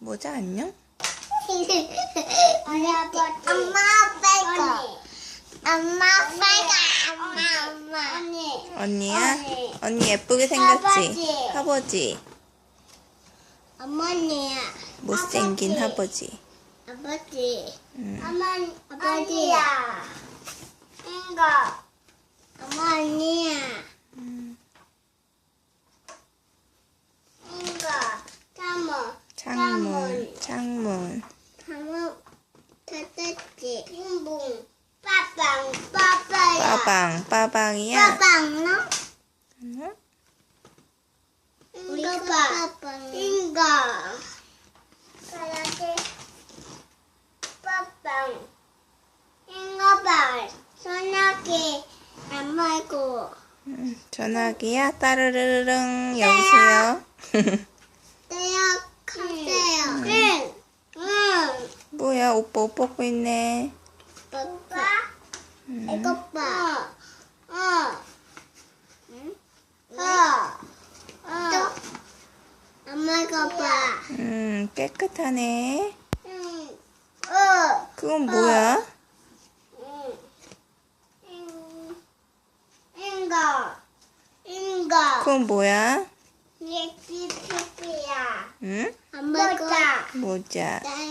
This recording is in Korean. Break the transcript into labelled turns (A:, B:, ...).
A: 모자 안녕?
B: 엄마 아빠가. 엄마 아빠가. 엄마 엄마. 언니.
A: 언니야?
B: 언니.
A: 언니 예쁘게 생겼지?
B: 아버지.
A: 아버지.
B: 어머니야.
A: 못생긴
B: 아버지.
A: 아버지.
B: 아버지.
A: 음.
B: 어머니. 아버지야. 이거. 어머니야.
A: 음.
B: 이거.
A: 창문, 창문.
B: 잠어. 됐지. 빙봉. 빠빵. 빠빠야.
A: 빠방, 빠방이야?
B: 빠빵 너?
A: 응?
B: 이거 봐. 이거. 그렇지. 빠빵. 이거 봐. 소나기 안 말고.
A: 음, 전화기야? 따르르릉 여보세요?
B: 떼야 가세요. 응. 응.
A: 뭐야 오빠 옷 벗고 있네
B: 오빠.
A: 음.
B: 이거 봐. 어. 응? 어. 또. 엄마 이거 봐.
A: 음 깨끗하네
B: 응. 어.
A: 그건 뭐야?
B: 응. 응. 인거. 인거.
A: 그건 뭐야?
B: 얘 피피피야.
A: 응? 모자
B: 나는